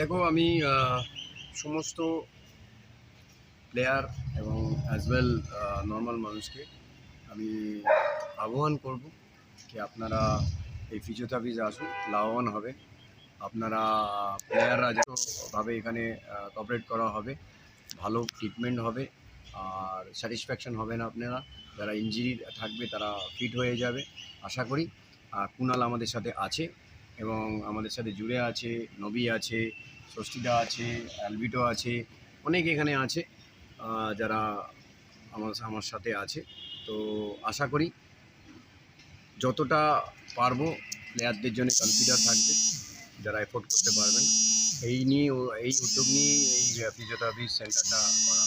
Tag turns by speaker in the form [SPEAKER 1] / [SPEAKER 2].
[SPEAKER 1] দেখো, আমি সমস্ত প্লেয়ার এবং অ্যাজ ওয়েল নর্মাল মানুষকে আমি আহ্বান করব কি আপনারা এই ফিজিওথেরাপিতে আসুন, লাভবান হবে। আপনারা প্লেয়াররা যতভাবে এখানে কপারেট করা হবে, ভালো ট্রিটমেন্ট হবে, আর স্যাটিসফ্যাকশন হবে না আপনারা। যারা ইঞ্জিরি থাকবে, তারা ফিট হয়ে যাবে, আশা করি। আর কুনাল আমাদের সাথে আছে। এবং আমাদের সাথে জুড়ে আছে, নবী আছে, ষষ্ঠীদা আছে, অ্যালবিটো আছে, অনেক এখানে আছে যারা আমার আমার সাথে আছে। তো আশা করি যতটা পারব প্লেয়ারদের জন্য কনসিডার থাকবে, যারা এফোর্ড করতে পারবেন এই নিয়ে এই উদ্যোগ নিয়ে এই ফিজিওথেরাপি সেন্টারটা করা।